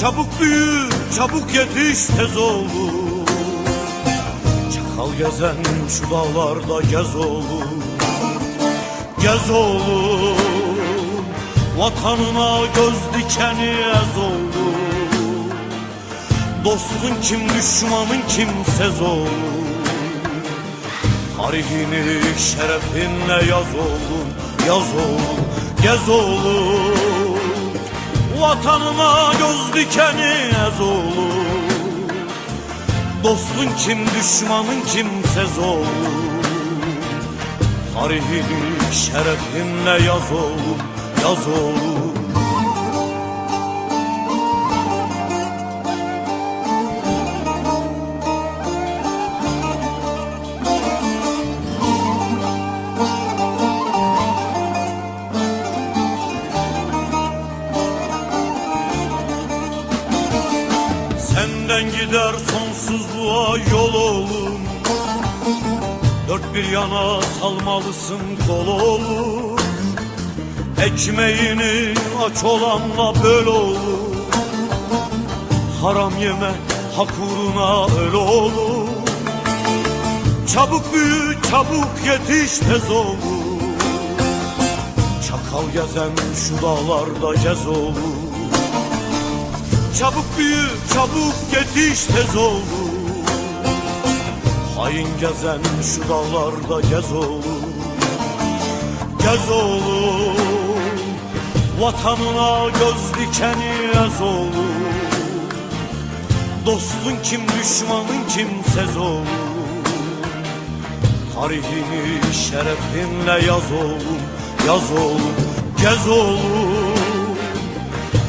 Çabuk büyü, çabuk yetiş tez oğlum Çakal gezen şu dağlarda gez oğlum Gez oğlum Vatanına göz dikeni ez oğlum Dostun kim düşmanın kimsez oğlum Tarihini şerefinle yaz oğlum Yaz oğlum, gez oğlum Vatanına göz dikeni ez oğlum Dostun kim düşmanın kimsez oğlum Tarihini şerefinle yaz oğlum Yaz oğlum sonsuzluğa yol oğlum. Dört bir yana salmalısın kol oğlum. Ekmeğini aç olanla böl oğlum. Haram yeme hak uğruna öl oğlum. Çabuk büyü çabuk yetiş tez oğlum. Çakal gezen şu dağlarda gez oğlum Çabuk büyü, çabuk yetiş tez oğlum Hain gezen şu dağlarda gez oğlum Gez oğlum Vatanına göz dikeni ez oğlum Dostun kim düşmanın kimsez oğlum Tarihini şerefinle yaz oğlum Yaz oğlum, gez oğlum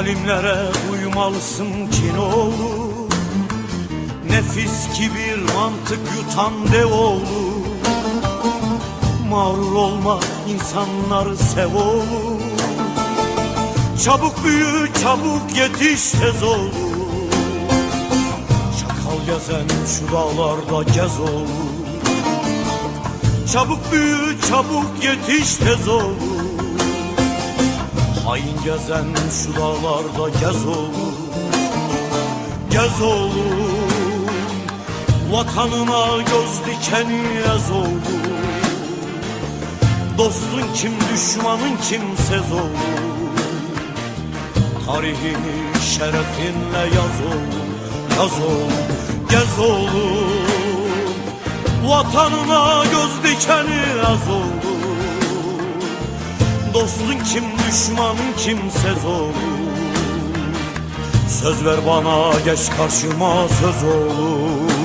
Zalimlere uymalısın kin oğlum Nefis kibir mantık yutan de oğlum Mağrur olma insanları sev oğlum Çabuk büyü çabuk yetiş tez oğlum Çakal gezen şu dağlarda gez oğlum Çabuk büyü çabuk yetiş tez oğlum Hain gezen şu dağlarda gez oğlum Gez oğlum. Vatanına göz dikeni ez oğlum. Dostun kim düşmanın kimsez oğlum. Tarihini şerefinle yaz oğlum Yaz oğlum gez oğlum. Vatanına göz dikeni az oğlum Dostun kim düşmanın kimsez oğlum Söz ver bana geç karşıma söz oğlum